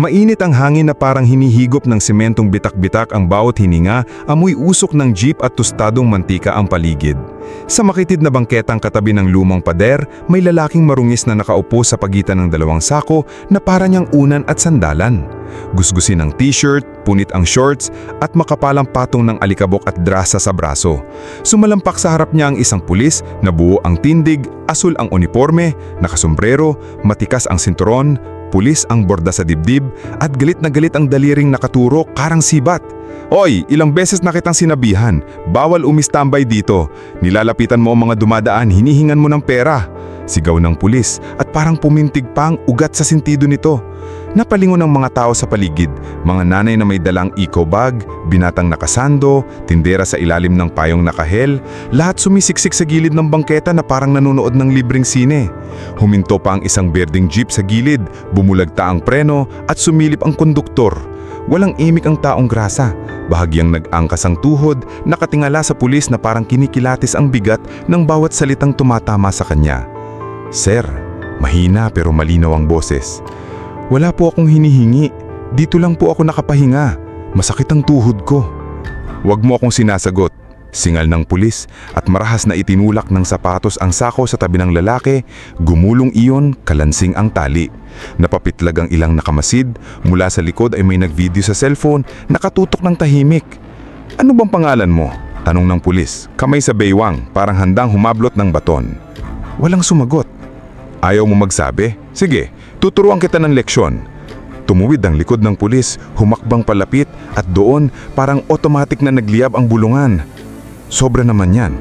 Mainit ang hangin na parang hinihigop ng sementong bitak-bitak ang bawat hininga, amoy usok ng jeep at tostadong mantika ang paligid. Sa makitid na bangketang katabi ng lumang pader, may lalaking marungis na nakaupo sa pagitan ng dalawang sako na para niyang unan at sandalan. Gusgusin ang t-shirt, punit ang shorts at makapalang patong ng alikabok at drasa sa braso. Sumalampak sa harap niya ang isang pulis na buo ang tindig, asul ang uniforme, nakasombrero, matikas ang sinturon, pulis ang borda sa dibdib at galit na galit ang daliring nakaturo karang sibat. Oy, ilang beses na kitang sinabihan, bawal umistambay dito. Nilalapitan mo ang mga dumadaan, hinihingan mo ng pera. Sigaw ng pulis at parang pumintig pa ang ugat sa sentido nito. Napalingon ang mga tao sa paligid, mga nanay na may dalang eco bag, binatang nakasando, tindera sa ilalim ng payong nakahel, lahat sumisiksik sa gilid ng bangketa na parang nanonood ng libreng sine. Huminto pa ang isang berding jeep sa gilid, bumulagta ang preno at sumilip ang konduktor. Walang imik ang taong grasa. Bahagyang nag-angkas ang tuhod, nakatingala sa pulis na parang kinikilatis ang bigat ng bawat salitang tumatama sa kanya. Sir, mahina pero malinaw ang boses. Wala po akong hinihingi. Dito lang po ako nakapahinga. Masakit ang tuhod ko. Huwag mo akong sinasagot. Singal ng pulis at marahas na itinulak ng sapatos ang sako sa tabi ng lalaki, gumulong iyon, kalansing ang tali. Napapitlag ang ilang nakamasid, mula sa likod ay may nagvideo sa cellphone, nakatutok ng tahimik. Ano bang pangalan mo? Tanong ng pulis, kamay sa baywang, parang handang humablot ng baton. Walang sumagot. Ayaw mo magsabi? Sige, tuturuan kita ng leksyon. Tumuwid ang likod ng pulis, humakbang palapit at doon parang automatic na nagliyab ang bulungan. Sobra naman yan.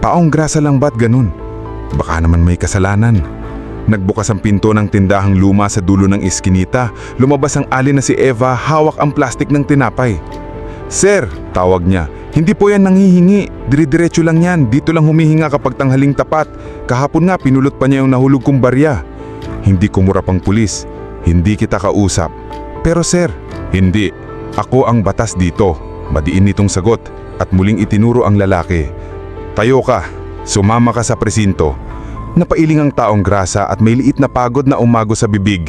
Paong grasa lang ba't ganun? Baka naman may kasalanan. Nagbukas ang pinto ng tindahang luma sa dulo ng iskinita. Lumabas ang alin na si Eva, hawak ang plastik ng tinapay. Sir, tawag niya, hindi po yan nanghihingi. Dire-diretso lang yan. Dito lang humihinga kapag tanghaling tapat. Kahapon nga pinulot pa niya yung nahulog kong barya. Hindi kumurap ang pulis. Hindi kita kausap. Pero sir, hindi. Ako ang batas dito. Madiin nitong sagot at muling itinuro ang lalaki. Tayo ka. Sumama ka sa presinto. Napailing ang taong grasa at may liit na pagod na umago sa bibig.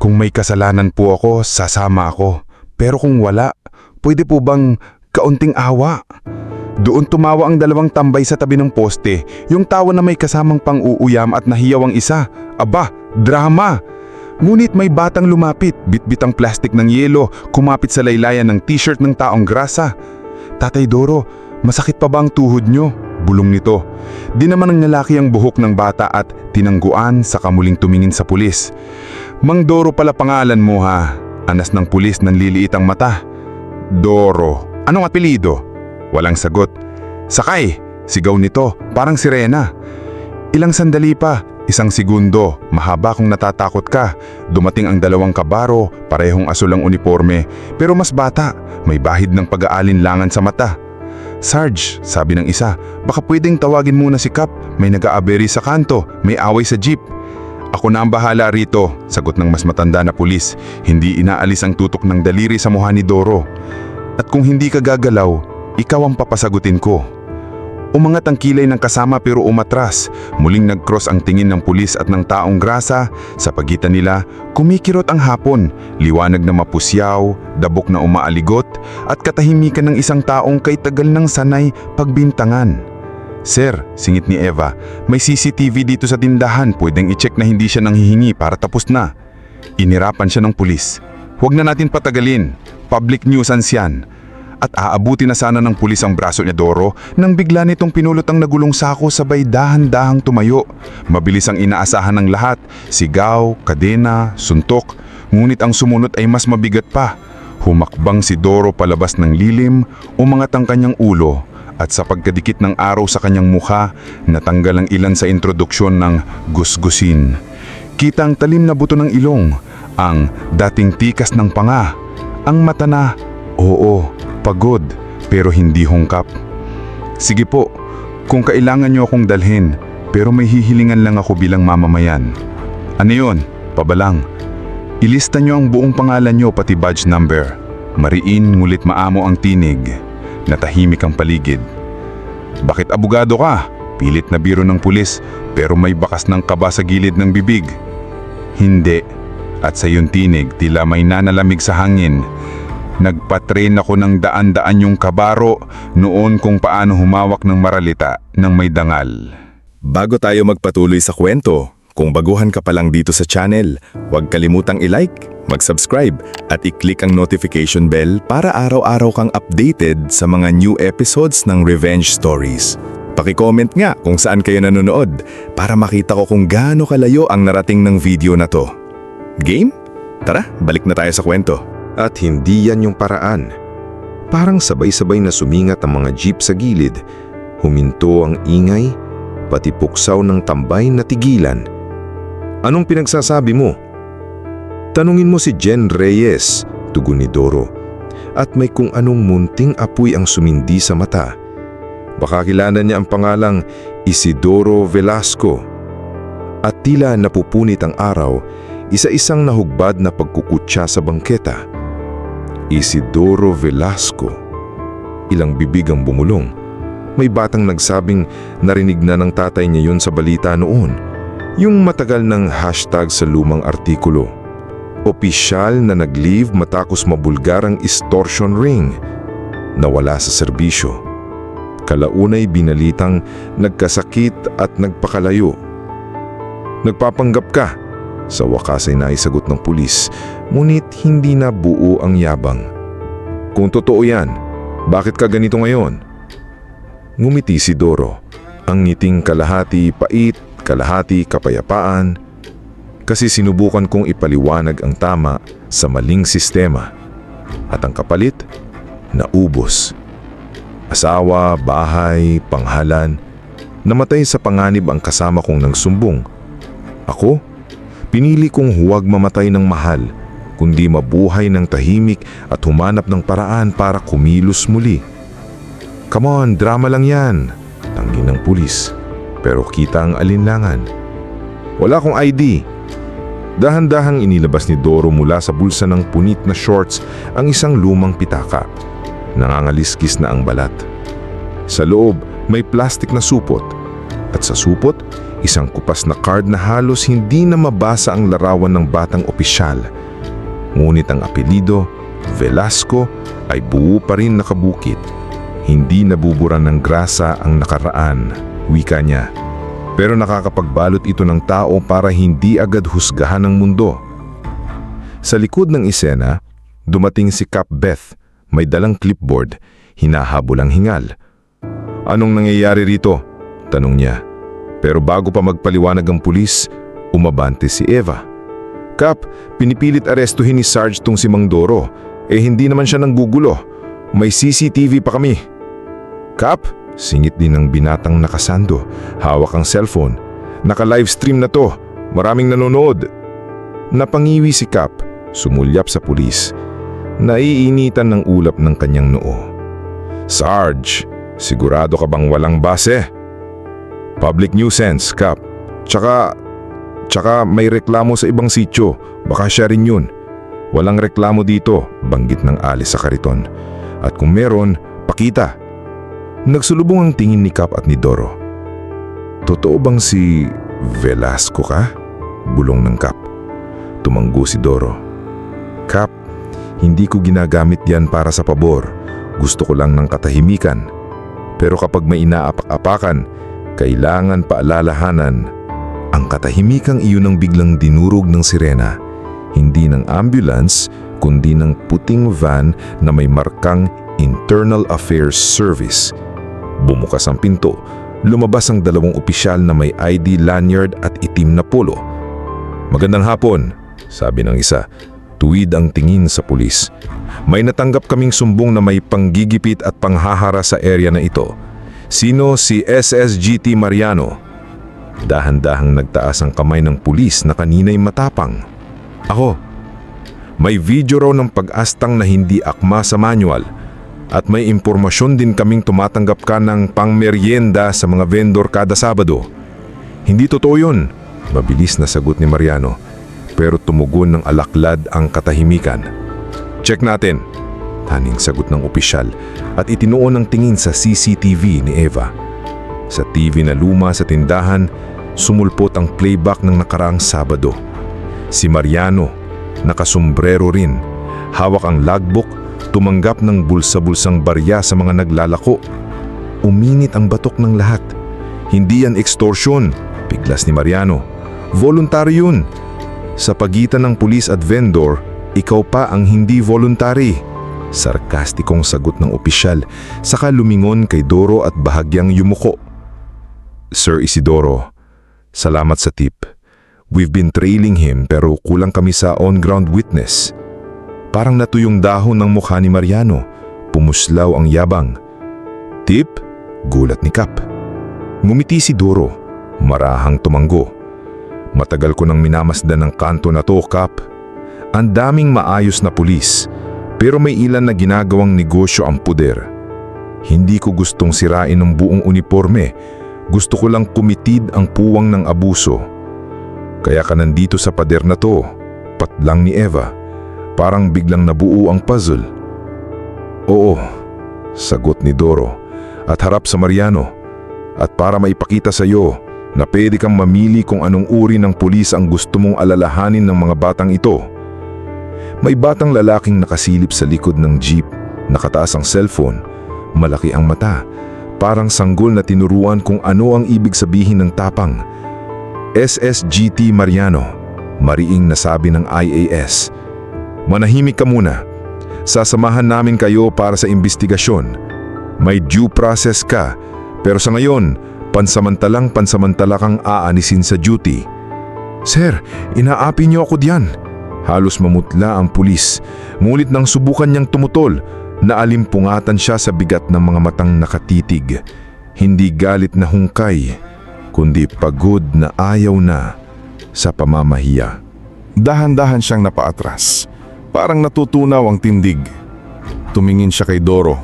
Kung may kasalanan po ako, sasama ako. Pero kung wala, pwede po bang kaunting awa? Doon tumawa ang dalawang tambay sa tabi ng poste, yung tawa na may kasamang pang-uuyam at nahiyaw ang isa. Aba, drama! Ngunit may batang lumapit, bitbit ang plastik ng yelo, kumapit sa laylayan ng t-shirt ng taong grasa. Tatay Doro, masakit pa ba ang tuhod nyo? Bulong nito. Di naman ang lalaki ang buhok ng bata at tinangguan sa kamuling tumingin sa pulis. Mang Doro pala pangalan mo ha. Anas ng pulis ng liliit ang mata. Doro. Anong apelido? Walang sagot. Sakay! Sigaw nito, parang sirena. Ilang sandali pa, isang segundo, mahaba kung natatakot ka. Dumating ang dalawang kabaro, parehong asul ang uniforme, pero mas bata, may bahid ng pag-aalinlangan sa mata. Sarge, sabi ng isa, baka pwedeng tawagin muna si Cap, may nag-aaberi sa kanto, may away sa jeep. Ako na ang bahala rito, sagot ng mas matanda na pulis. Hindi inaalis ang tutok ng daliri sa mukha ni Doro. At kung hindi ka gagalaw, ikaw ang papasagutin ko. Umangat ang kilay ng kasama pero umatras. Muling nag-cross ang tingin ng pulis at ng taong grasa. Sa pagitan nila, kumikirot ang hapon. Liwanag na mapusyaw, dabok na umaaligot, at katahimikan ng isang taong kay tagal ng sanay pagbintangan. Sir, singit ni Eva, may CCTV dito sa tindahan. Pwedeng i-check na hindi siya nanghihingi para tapos na. Inirapan siya ng pulis. Huwag na natin patagalin. Public nuisance yan. At aabuti na sana ng pulis ang braso ni Doro nang bigla nitong pinulot ang nagulong sako sabay dahan-dahang tumayo. Mabilis ang inaasahan ng lahat, sigaw, kadena, suntok, ngunit ang sumunod ay mas mabigat pa. Humakbang si Doro palabas ng lilim, umangat ang kanyang ulo at sa pagkadikit ng araw sa kanyang mukha, natanggal ang ilan sa introduksyon ng gusgusin. Kita ang talim na buto ng ilong, ang dating tikas ng panga, ang mata na, oo, pagod, pero hindi hungkap. Sige po, kung kailangan niyo akong dalhin, pero may hihilingan lang ako bilang mamamayan. Ano yun? Pabalang. Ilista niyo ang buong pangalan niyo pati badge number. Mariin ngulit maamo ang tinig. Natahimik ang paligid. Bakit abogado ka? Pilit na biro ng pulis pero may bakas ng kaba sa gilid ng bibig. Hindi. At sa iyong tinig, tila may nanalamig sa hangin. Nagpatrain ako ng daan-daan yung kabaro noon kung paano humawak ng maralita ng may dangal. Bago tayo magpatuloy sa kwento, kung baguhan ka pa lang dito sa channel, huwag kalimutang i-like, mag-subscribe at i-click ang notification bell para araw-araw kang updated sa mga new episodes ng Revenge Stories. Paki-comment nga kung saan kayo nanonood para makita ko kung gaano kalayo ang narating ng video na to. Game? Tara, balik na tayo sa kwento. At hindi yan yung paraan. Parang sabay-sabay na sumingat ang mga jeep sa gilid. Huminto ang ingay, pati puksaw ng tambay na tigilan. Anong pinagsasabi mo? Tanungin mo si Jen Reyes, tugon ni Doro. At may kung anong munting apoy ang sumindi sa mata. Baka kilala niya ang pangalang Isidoro Velasco. At tila napupunit ang araw, isa-isang nahugbad na pagkukutsa sa bangketa. Isidoro Velasco. Ilang bibig ang bumulong. May batang nagsabing narinig na ng tatay niya yun sa balita noon. Yung matagal ng hashtag sa lumang artikulo. Opisyal na nag-leave matapos mabulgar ang extortion ring. Nawala sa serbisyo. Kalaunay binalitang nagkasakit at nagpakalayo. Nagpapanggap ka. Sa wakas ay naisagot ng pulis, ngunit hindi na buo ang yabang. Kung totoo yan, bakit ka ganito ngayon? Ngumiti si Doro, ang ngiting kalahati pait, kalahati kapayapaan, kasi sinubukan kong ipaliwanag ang tama sa maling sistema. At ang kapalit, naubos. Asawa, bahay, panghalan, namatay sa panganib ang kasama kong nang sumbong. Ako, pinili kong huwag mamatay ng mahal, kundi mabuhay ng tahimik at humanap ng paraan para kumilos muli. Come on, drama lang yan, tanggi ng pulis. Pero kita ang alinlangan. Wala akong ID. Dahan-dahang inilabas ni Doro mula sa bulsa ng punit na shorts ang isang lumang pitaka. Nangangaliskis na ang balat. Sa loob, may plastik na supot. At sa supot, isang kupas na card na halos hindi na mabasa ang larawan ng batang opisyal. Ngunit ang apelido, Velasco, ay buo pa rin nakabukit. Hindi nabubura ng grasa ang nakaraan, wika niya. Pero nakakapagbalot ito ng tao para hindi agad husgahan ng mundo. Sa likod ng isena, dumating si Cap Beth, may dalang clipboard, hinahabol ang hingal. Anong nangyayari rito? Tanong niya. Pero bago pa magpaliwanag ang pulis, umabante si Eva. Kap, pinipilit arestuhin ni Sarge tong si Mang Doro. Eh hindi naman siya nanggugulo. May CCTV pa kami. Kap, singit din ng binatang nakasando. Hawak ang cellphone. Naka-livestream na to. Maraming nanonood. Napangiwi si Kap, sumulyap sa pulis. Naiinitan ng ulap ng kanyang noo. Sarge, sigurado ka bang walang base? Public nuisance, Kap. Tsaka, tsaka may reklamo sa ibang sityo. Baka siya rin yun. Walang reklamo dito, banggit ng alis sa kariton. At kung meron, pakita. Nagsulubong ang tingin ni Kap at ni Doro. Totoo bang si Velasco ka? Bulong ng Kap. Tumanggo si Doro. Kap, hindi ko ginagamit yan para sa pabor. Gusto ko lang ng katahimikan. Pero kapag may inaapak-apakan, kailangan paalalahanan ang katahimikang iyon ang biglang dinurog ng sirena, hindi ng ambulance kundi ng puting van na may markang Internal Affairs Service. Bumukas ang pinto, lumabas ang dalawang opisyal na may ID lanyard at itim na polo. Magandang hapon, sabi ng isa. Tuwid ang tingin sa pulis. May natanggap kaming sumbong na may panggigipit at panghahara sa area na ito. Sino si SSGT Mariano? Dahan-dahang nagtaas ang kamay ng pulis na kanina'y matapang. Ako. May video raw ng pag-astang na hindi akma sa manual at may impormasyon din kaming tumatanggap ka ng pangmeryenda sa mga vendor kada Sabado. Hindi totoo yun, mabilis na sagot ni Mariano pero tumugon ng alaklad ang katahimikan. Check natin, taning sagot ng opisyal at itinuon ng tingin sa CCTV ni Eva. Sa TV na luma sa tindahan, sumulpot ang playback ng nakaraang Sabado. Si Mariano, nakasombrero rin. Hawak ang logbook, tumanggap ng bulsa-bulsang barya sa mga naglalako. Uminit ang batok ng lahat. Hindi yan extortion, biglas ni Mariano. Voluntary yun. Sa pagitan ng pulis at vendor, ikaw pa ang hindi voluntary. Sarkastikong sagot ng opisyal, saka lumingon kay Doro at bahagyang yumuko. Sir Isidoro, salamat sa tip. We've been trailing him pero kulang kami sa on-ground witness. Parang natuyong dahon ng mukha ni Mariano. Pumuslaw ang yabang. Tip? Gulat ni Kap. Ngumiti si Doro. Marahang tumanggo. Matagal ko nang minamasdan ng kanto na to, Kap. Ang daming maayos na pulis, pero may ilan na ginagawang negosyo ang puder. Hindi ko gustong sirain ng buong uniforme. Gusto ko lang kumitid ang puwang ng abuso. Kaya ka nandito sa pader na to, patlang ni Eva. Parang biglang nabuo ang puzzle. Oo, sagot ni Doro at harap sa Mariano. At para maipakita sa iyo na pwede kang mamili kung anong uri ng pulis ang gusto mong alalahanin ng mga batang ito. May batang lalaking nakasilip sa likod ng jeep, nakataas ang cellphone, malaki ang mata, parang sanggol na tinuruan kung ano ang ibig sabihin ng tapang. SSGT Mariano, mariing nasabi ng IAS. Manahimik ka muna. Sasamahan namin kayo para sa investigasyon. May due process ka, pero sa ngayon, pansamantalang pansamantala kang aanisin sa duty. Sir, inaapi niyo ako diyan. Halos mamutla ang pulis, ngunit nang subukan niyang tumutol, naalimpungatan siya sa bigat ng mga matang nakatitig. Hindi galit na hungkay, kundi pagod na ayaw na sa pamamahiya. Dahan-dahan siyang napaatras. Parang natutunaw ang tindig. Tumingin siya kay Doro.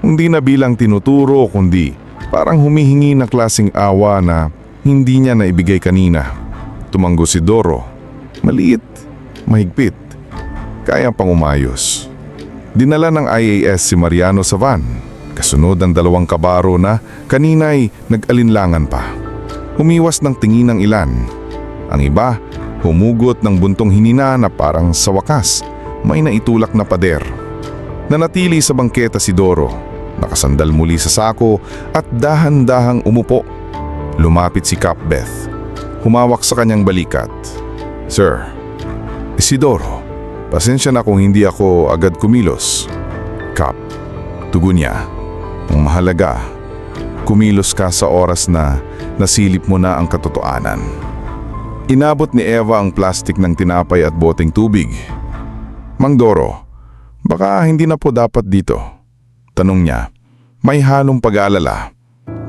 Hindi na bilang tinuturo kundi parang humihingi ng klasing awa na hindi niya naibigay kanina. Tumanggo si Doro. Maliit, mahigpit, kaya pang umayos. Dinala ng IAS si Mariano sa van. Kasunod ang dalawang kabaro na kanina'y nag-alinlangan pa. Humiwas ng tingin ng ilan. Ang iba, humugot ng buntong hinina na parang sa wakas may naitulak na pader. Nanatili sa bangketa si Doro, nakasandal muli sa sako at dahan-dahang umupo. Lumapit si Capbeth. Humawak sa kanyang balikat. Sir, Isidoro, pasensya na kung hindi ako agad kumilos. Cap, tugon niya. Ang mahalaga, kumilos ka sa oras na nasilip mo na ang katotohanan. Inabot ni Eva ang plastik ng tinapay at boteng tubig. Mang Doro, baka hindi na po dapat dito. Tanong niya, may halong pag-aalala.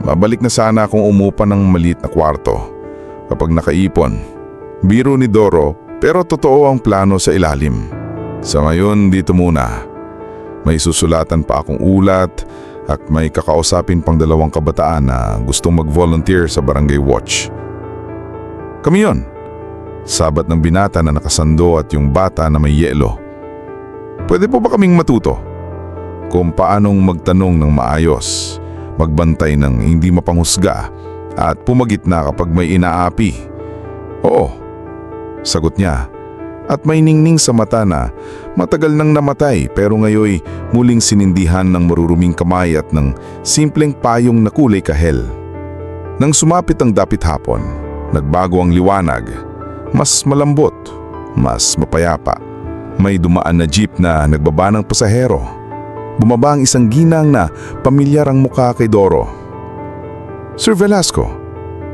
Mabalik na sana akong umupa ng maliit na kwarto. Kapag nakaipon, biro ni Doro pero totoo ang plano sa ilalim. Sa ngayon, dito muna. May susulatan pa akong ulat at may kakausapin pang dalawang kabataan na gustong mag-volunteer sa Barangay Watch. Kami yon. Sabat ng binata na nakasando at yung bata na may yelo. Pwede po ba kaming matuto? Kung paanong magtanong ng maayos, magbantay ng hindi mapanghusga at pumagit na kapag may inaapi. Oo, sagot niya at may ningning sa mata na matagal nang namatay pero ngayoy muling sinindihan ng maruruming kamay at ng simpleng payong na kulay kahel. Nang sumapit ang dapit hapon, nagbago ang liwanag, mas malambot, mas mapayapa. May dumaan na jeep na nagbaba ng pasahero. Bumaba ang isang ginang na pamilyar ang mukha kay Doro. Sir Velasco,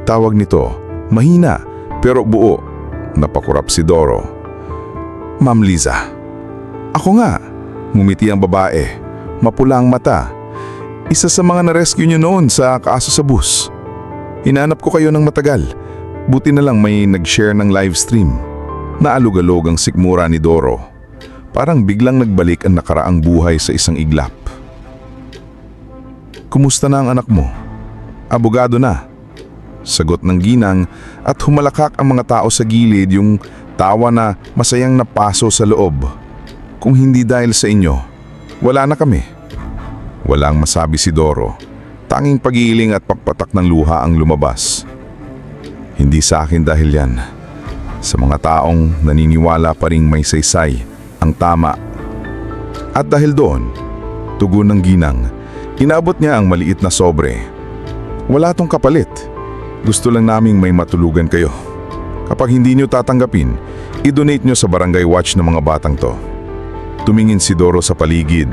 tawag nito, mahina pero buo. Napakurap si Doro. Ma'am Liza. Ako nga. Ngumiti ang babae. Mapula ang mata. Isa sa mga na-rescue niyo noon sa kaso sa bus. Hinanap ko kayo ng matagal. Buti na lang may nag-share ng live stream. Naalugalog ang sikmura ni Doro. Parang biglang nagbalik ang nakaraang buhay sa isang iglap. Kumusta na ang anak mo? Abogado na. Sagot ng ginang at humalakak ang mga tao sa gilid yung tawa na masayang napaso sa loob. Kung hindi dahil sa inyo, wala na kami. Walang masabi si Doro. Tanging pag-iiling at pagpatak ng luha ang lumabas. Hindi sa akin dahil yan. sa mga taong naniniwala pa ring may saysay ang tama. At dahil doon, tugon ng ginang, inabot niya ang maliit na sobre. Wala tong kapalit. Gusto lang naming may matulugan kayo. Kapag hindi nyo tatanggapin, i-donate nyo sa barangay watch ng mga batang to. Tumingin si Doro sa paligid,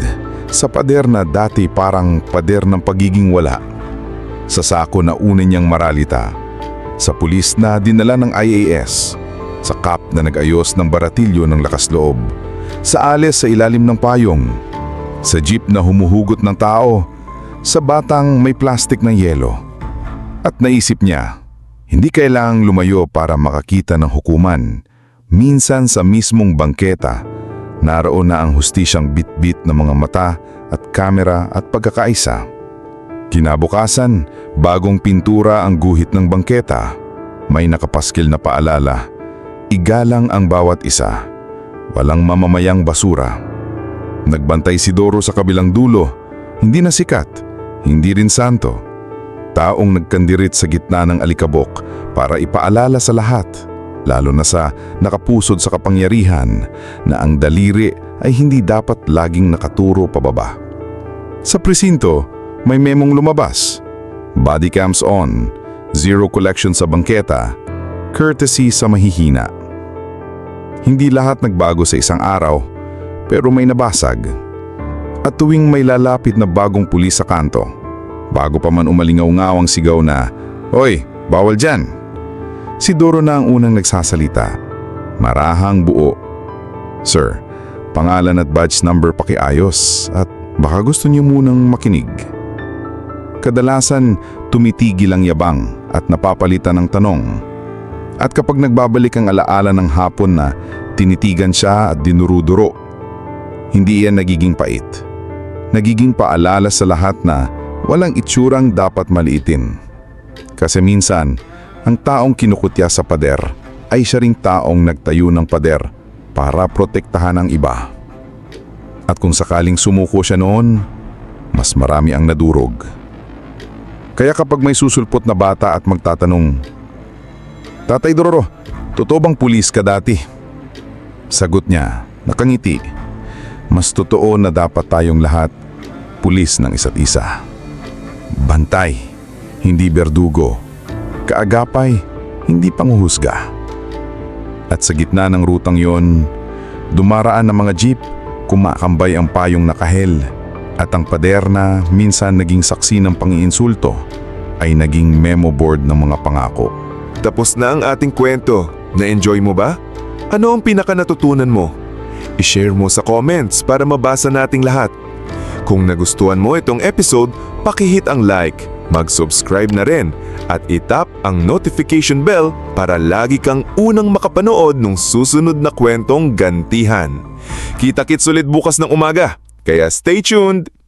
sa pader na dati parang pader ng pagiging wala. Sa sako na una niyang maralita, sa pulis na dinala ng IAS, sa kap na nag-ayos ng baratilyo ng lakas loob, sa ales sa ilalim ng payong, sa jeep na humuhugot ng tao, sa batang may plastic ng yelo. At naisip niya, hindi kailangang lumayo para makakita ng hukuman. Minsan sa mismong bangketa, naroon na ang hustisyang bit-bit ng mga mata at kamera at pagkakaisa. Kinabukasan, bagong pintura ang guhit ng bangketa. May nakapaskil na paalala. Igalang ang bawat isa. Walang mamamayang basura. Nagbantay si Doro sa kabilang dulo. Hindi na sikat, hindi rin santo. Taong nagkandirit sa gitna ng alikabok para ipaalala sa lahat, lalo na sa nakapusod sa kapangyarihan, na ang daliri ay hindi dapat laging nakaturo pababa. Sa presinto, may memong lumabas. Body cams on, zero collection sa bangketa, courtesy sa mahihina. Hindi lahat nagbago sa isang araw, pero may nabasag. At tuwing may lalapit na bagong pulis sa kanto, bago pa man umalingaw-ngaw ang sigaw na, Hoy, bawal dyan! Si Doro na ang unang nagsasalita. Marahang buo. Sir, pangalan at badge number pakiayos at baka gusto niyo munang makinig. Kadalasan, tumitigil ang yabang at napapalitan ng tanong. At kapag nagbabalik ang alaala ng hapon na tinitigan siya at dinuruduro, hindi yan nagiging pait. Nagiging paalala sa lahat na walang itsurang dapat maliitin. Kasi minsan, ang taong kinukutya sa pader ay siya ring taong nagtayo ng pader para protektahan ang iba. At kung sakaling sumuko siya noon, mas marami ang nadurog. Kaya kapag may susulpot na bata at magtatanong, Tatay Dororo, totoo bang pulis ka dati? Sagot niya, nakangiti. Mas totoo na dapat tayong lahat pulis ng isa't isa. Bantay, hindi berdugo. Kaagapay, hindi panguhusga. At sa gitna ng rutang yon, dumaraan ng mga jeep, kumakambay ang payong nakahel. At ang pader na minsan naging saksi ng pangiinsulto ay naging memo board ng mga pangako. Tapos na ang ating kwento. Na-enjoy mo ba? Ano ang pinaka natutunan mo? I-share mo sa comments para mabasa nating lahat. Kung nagustuhan mo itong episode, pakihit ang like, mag-subscribe na rin, at itap ang notification bell para lagi kang unang makapanood ng susunod na kwentong gantihan. Kita-kits ulit bukas ng umaga, kaya stay tuned!